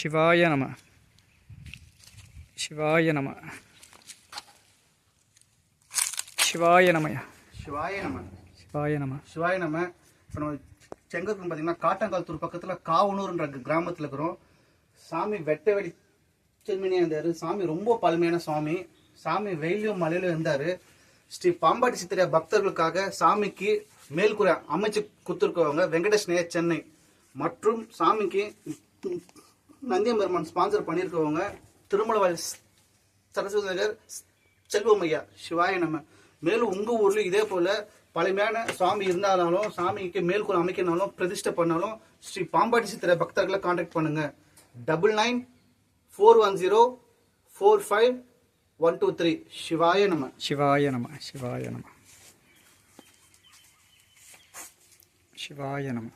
சிவாய நம. சிவாய நம. சிவாய நமயா சிவாய நம்ம சிவாய நம. சிவாய நம்ம இப்போ நம்ம செங்கல்பட்டு பார்த்தீங்கன்னா காட்டங்கால்தூர் பக்கத்தில் காவனூர்ன்ற கிராமத்தில் இருக்கிறோம். சாமி வெட்ட வெளி செல்மினியாக இருந்தார் சாமி ரொம்ப பழமையான சாமி. சாமி வெயிலும் மழையிலும் இருந்தார் ஸ்ரீ பாம்பாட்டி சித்திரை பக்தர்களுக்காக சாமிக்கு மேல்கூரை அமைச்சு கொடுத்துருக்கவங்க வெங்கடேஷ் சென்னை. மற்றும் சாமிக்கு நந்தியம்பெருமான் ஸ்பான்சர் பண்ணியிருக்கவங்க திருமலவாய் சரஸ்வதி நகர் செல்வம் ஐயா சிவாய நம்ம மேலும் உங்கள் ஊர்லேயும் இதே போல் பழமையான சுவாமி இருந்தாலும் சாமிக்கு மேல்கூர் அமைக்கனாலும் பிரதிஷ்டை பண்ணாலும் ஸ்ரீ பாம்பாட்டி சித்திர பக்தர்களை காண்டாக்ட் பண்ணுங்கள் double nine four one zero four five one two three சிவாய நம. சிவாய நம சிவாய நம. சிவாய நம.